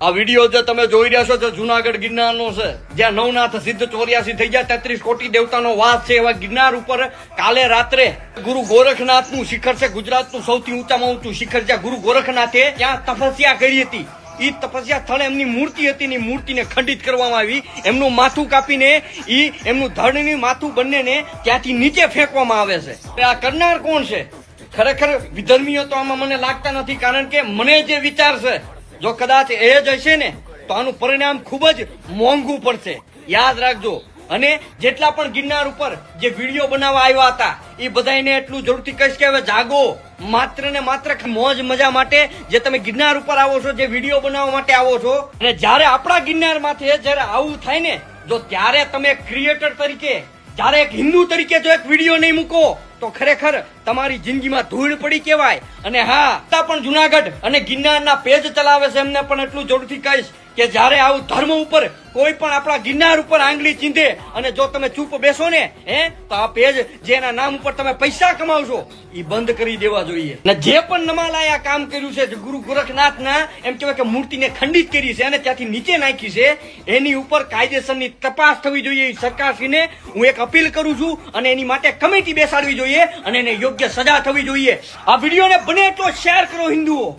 આ વીડિયો જે તમે જોઈ રહ્યા છો તે જુનાગઢ ગિરનારનો છે, જ્યાં નવનાથ સિદ્ધ ચોર્યાસી થઈ ગયા, તેત્રીસ કોટી દેવતાનો વાસ છે એવા ગિરનાર ઉપર કાલે રાત્રે ગુરુ ગોરખનાથનું શિખર છે, ગુજરાતનું સૌથી ઊંચામાં ઊંચું શિખર જ્યાં ગુરુ ગોરખનાથે ત્યાં તપસ્યા કરી હતી. ઈ તપસ્યા સ્થળે એમની મૂર્તિ હતી ની મૂર્તિને ખંડિત કરવામાં આવી. એમનું માથું કાપીને ઈ એમનું ધડની માથું બંનેને ત્યાંથી નીચે ફેંકવામાં આવે છે. આ કરનાર કોણ છે? ખરેખર વિધર્મીઓ તો આમાં મને લાગતા નથી, કારણ કે મને જે વિચાર છે જો કદાચ એ જ હશે ને, તો આનું પરિણામ ખૂબ જ મોંઘું પડશે. યાદ રાખજો. અને જેટલા પણ ગિરનાર ઉપર જે વીડિયો બનાવવા આવ્યા હતા, એ બધાને એટલું જરૂરથી કહીશ કે હવે જાગો. માત્ર ને માત્ર મોજ મજા માટે જે તમે ગિરનાર ઉપર આવો છો, જે વીડિયો બનાવવા માટે આવો છો, અને જ્યારે આપણા ગિરનાર માથે જ્યારે આવું થાય ને, જો ત્યારે તમે ક્રિએટર તરીકે, જ્યારે એક હિન્દુ તરીકે જો એક વીડિયો નહીં મૂકો તો ખરેખર તમારી જિંદગીમાં ધૂળ પડી કહેવાય. અને હા પણ જુનાગઢ અને ગિરનારના પેજ ચલાવે છે એમને પણ એટલું જરૂરથી કહીશ. કે જ્યારે આવું ધર્મ ઉપર કોઈ પણ આપણા ગિરનાર ઉપર આંગળી ચીંધે અને જો તમે ચૂપ બેસો ને, હે, તો આ પેજ જેના નામ ઉપર તમે પૈસા કમાવશો એ બંધ કરી દેવા જોઈએ. અને જે પણ નમાલાએ આ કામ કર્યું છે ગુરુ ગુરુ ગોરખનાથના, એમ કહેવાય કે મૂર્તિને ખંડિત કરી છે અને ત્યાંથી નીચે નાખી છે, એની ઉપર કાયદેસરની તપાસ થવી જોઈએ સરકારશ્રીને. હું એક અપીલ કરું છું અને એની માટે કમિટી બેસાડવી જોઈએ અને એને યોગ્ય સજા થવી જોઈએ. આ વિડીયોને બને એટલો શેર કરો, હિન્દુઓ.